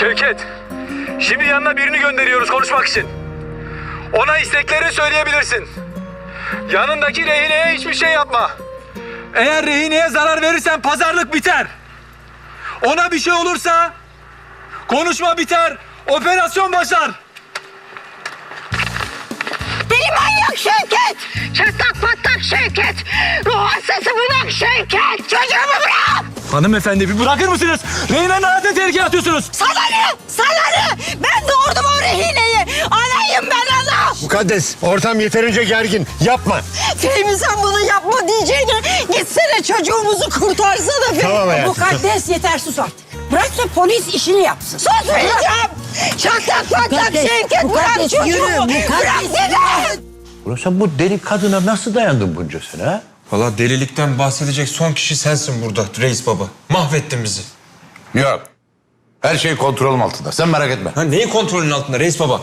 Şevket, şimdi yanına birini gönderiyoruz konuşmak için. Ona isteklerini söyleyebilirsin. Yanındaki rehineye hiçbir şey yapma. Eğer rehineye zarar verirsen pazarlık biter. Ona bir şey olursa konuşma biter, operasyon başlar. Deli manyak Şevket! Çatlak patlak Şevket! Ruh hastası bunak Şevket! Çocuğumu bırak! Hanımefendi bir bırakır mısınız? Rehinenin hayatını tehlikeye atıyorsunuz. Sana ne? Sana ne? Ben doğurdum o rehineyi! Anayım ben ana! Mukaddes ortam yeterince gergin. Yapma. Fehmi sen bunu yapma diyeceğine gitsene çocuğumuzu kurtarsana Fehmi. Tamam hayatım. Mukaddes yeter sus artık. Bırak da polis işini yapsın. Susmayacağım! Çatlak patlak Mukaddes, Şevket bırak mukaddes, çocuğumu! yürü, Bırak mukaddes, dedim! Ulan sen bu deli kadına nasıl dayandın bunca sene ha? Valla delilikten bahsedecek son kişi sensin burada reis baba. Mahvettin bizi. Yok. Her şey kontrolüm altında. Sen merak etme. Ha neyin kontrolün altında reis baba?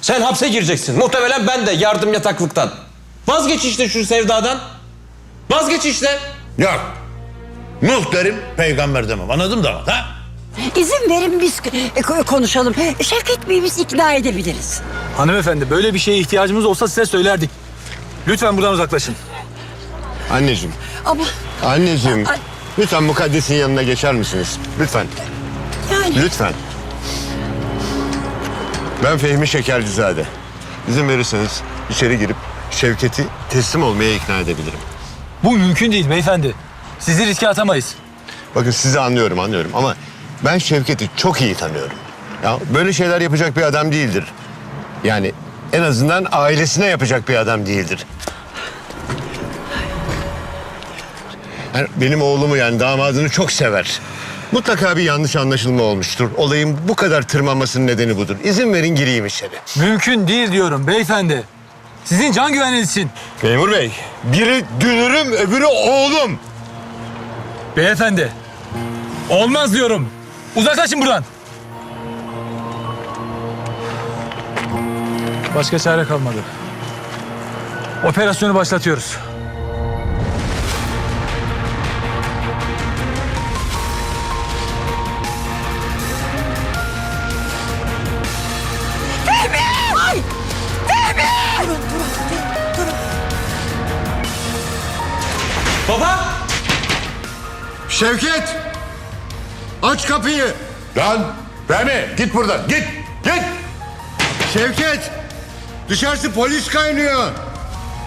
Sen hapse gireceksin. Muhtemelen ben de yardım yataklıktan. Vazgeç işte şu sevdadan. Vazgeç işte. Yok. Nuh derim, peygamber demem. Anladın da ha? İzin verin biz e, ko- konuşalım. Şevket Bey'i biz ikna edebiliriz. Hanımefendi böyle bir şeye ihtiyacımız olsa size söylerdik. Lütfen buradan uzaklaşın. Anneciğim. Ama Anneciğim. Ay. Lütfen Mukaddes'in yanına geçer misiniz? Lütfen. yani Lütfen. Ben Fehmi Şekercizade. İzin verirseniz içeri girip Şevket'i teslim olmaya ikna edebilirim. Bu mümkün değil beyefendi. Sizi riske atamayız. Bakın sizi anlıyorum anlıyorum ama ben Şevket'i çok iyi tanıyorum. Ya böyle şeyler yapacak bir adam değildir. Yani en azından ailesine yapacak bir adam değildir. Yani benim oğlumu yani damadını çok sever. Mutlaka bir yanlış anlaşılma olmuştur. Olayın bu kadar tırmanmasının nedeni budur. İzin verin gireyim içeri. Mümkün değil diyorum beyefendi. Sizin can güveniniz için. Memur bey, biri dünürüm, öbürü oğlum. Beyefendi. Olmaz diyorum. Uzaklaşın buradan. Başka çare kalmadı. Operasyonu başlatıyoruz. Şevket! Aç kapıyı! Lan Fehmi git buradan. Git. Git. Şevket! Dışarısı polis kaynıyor.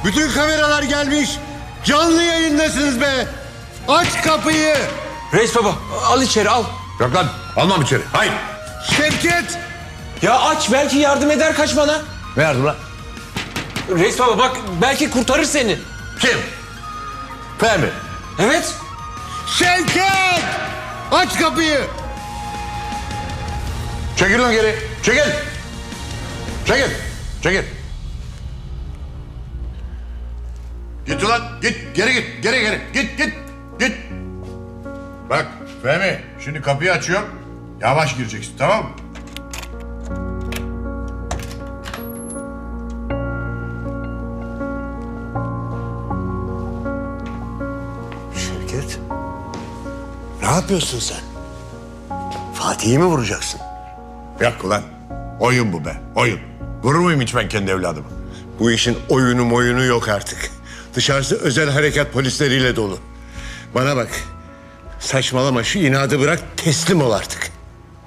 Bütün kameralar gelmiş. Canlı yayındasınız be. Aç kapıyı. Reis baba al içeri al. Yok lan almam içeri. Hayır. Şevket! Ya aç belki yardım eder kaç bana. Ne yardım lan? Reis baba bak belki kurtarır seni. Kim? Fehmi. Evet. Şevket! Aç kapıyı. Çekil lan geri. Çekil. Çekil. Çekil. Git ulan git. Geri git. Geri geri. Git git. Git. Bak Fehmi şimdi kapıyı açıyorum. Yavaş gireceksin tamam mı? Ne yapıyorsun sen? Fatih'i mi vuracaksın? Yok ulan. Oyun bu be. Oyun. Vurur muyum hiç ben kendi evladımı? Bu işin oyunu moyunu yok artık. Dışarısı özel harekat polisleriyle dolu. Bana bak. Saçmalama şu inadı bırak teslim ol artık.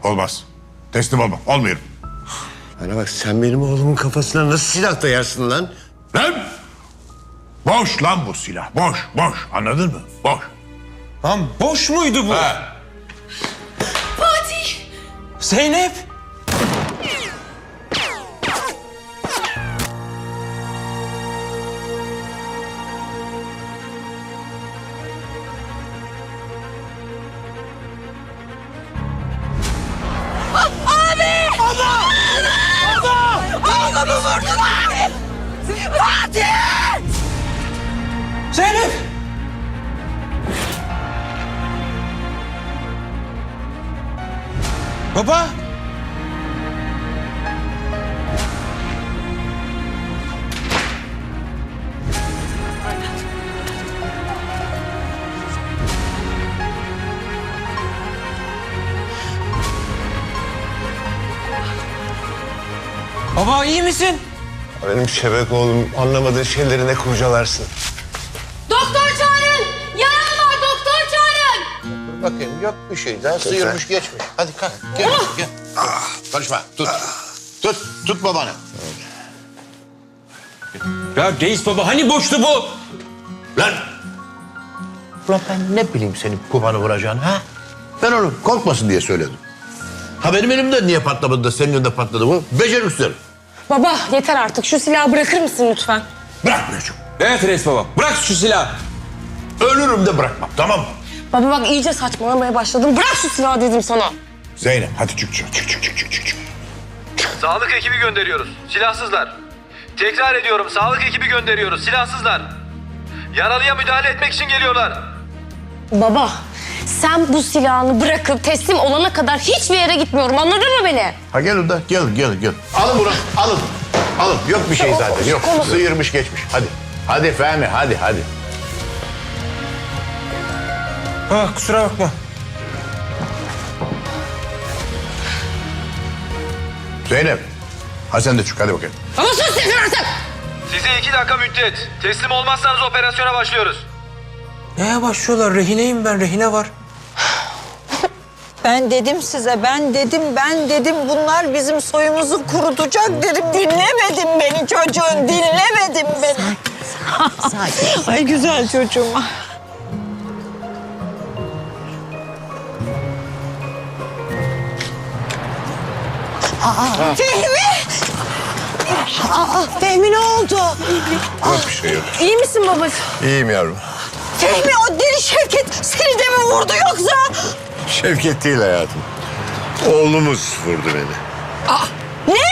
Olmaz. Teslim olmam. Olmuyorum. Bana bak sen benim oğlumun kafasına nasıl silah dayarsın lan? Lan! Boş lan bu silah. Boş, boş. Anladın mı? Boş. Lan boş muydu bu? Ha. Zeynep. Oğlumu vurdular! Fatih! Zeynep. Baba! Baba iyi misin? Benim şebek oğlum anlamadığın şeyleri ne kurcalarsın. Bakayım yok bir şey daha sıyırmış geçmiş. Hadi kalk gel gel. Ah, karışma tut. Tut tut babanı. Ya reis baba hani boştu bu? Lan! Ulan ben ne bileyim senin kumanı vuracağını ha? Ben onu korkmasın diye söyledim. Ha benim elimde niye patlamadı da senin önünde patladı bu? Beceriksizler. Baba yeter artık şu silahı bırakır mısın lütfen? Bırakmayacağım. Evet reis baba. Bırak şu silahı. Ölürüm de bırakmam tamam mı? Baba bak iyice saçmalamaya başladın. Bırak şu silahı dedim sana. Zeynep hadi çık çık çık çık çık çık çık. Sağlık ekibi gönderiyoruz. Silahsızlar. Tekrar ediyorum sağlık ekibi gönderiyoruz. Silahsızlar. Yaralıya müdahale etmek için geliyorlar. Baba sen bu silahını bırakıp teslim olana kadar hiçbir yere gitmiyorum anladın mı beni? Ha gel orada gel gel gel. Alın bunu alın. Alın yok bir şey zaten yok. Sıyırmış geçmiş hadi. Hadi Fehmi hadi hadi. Ha kusura bakma. Zeynep. Ha sen de çık hadi bakayım. Ama sus yeter artık! Size iki dakika müddet. Teslim olmazsanız operasyona başlıyoruz. Neye başlıyorlar? Rehineyim ben. Rehine var. Ben dedim size, ben dedim, ben dedim bunlar bizim soyumuzu kurutacak dedim. Dinlemedin beni çocuğun, dinlemedin beni. Sakin. Ay güzel çocuğum. Aa, Fehmi! Aa, Fehmi ne oldu? Yok bir şey yok. İyi misin babacığım? İyiyim yavrum. Fehmi o deli Şevket seni de mi vurdu yoksa? Şevket değil hayatım. Oğlumuz vurdu beni. Ne?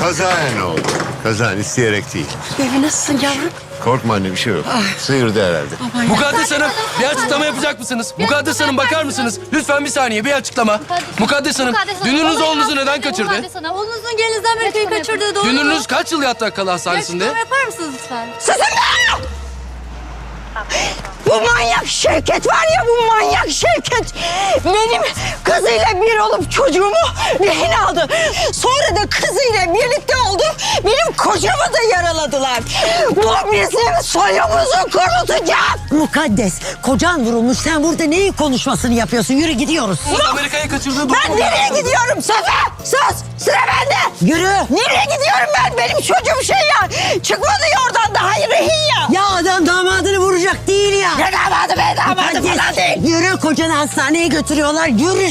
Kazaen oldu. Kazaen isteyerek değil. Fehmi nasılsın yavrum? Korkma anne bir şey yok. Sıyırdı herhalde. Mukaddes Hanım bir açıklama yapacak mısınız? Mukaddes Hanım bakar mısınız? Lütfen bir saniye bir açıklama. Mukaddes Hanım dünürünüz oğlunuzu neden kaçırdı? Oğlunuzun gelinizden Amerika'yı kaçırdığı doğru Dünürünüz kaç yıl yattı akıl hastanesinde? yapar mısınız lütfen? Susun be! Bu manyak Şevket var ya bu manyak Şevket. Benim kızıyla bir olup çocuğumu rehin aldı. Sonra da kızıyla birlikte oldu. Benim kocamı da yaraladılar. Bu bizim soyumuzu kurutacak. Mukaddes, kocan vurulmuş. Sen burada neyin konuşmasını yapıyorsun? Yürü gidiyoruz. Amerika'ya kaçırdığı Ben nereye gidiyorum Safa? Sus! Sıra bende. Yürü. Nereye gidiyorum ben? Benim çocuğum şey ya. Çıkmadı ya oradan daha rehin ya. Ya adam damadını vuracak değil ya. Ne damadı be damadı Mukaddes, falan değil. Yürü kocanı hastaneye götürüyorlar. Yürü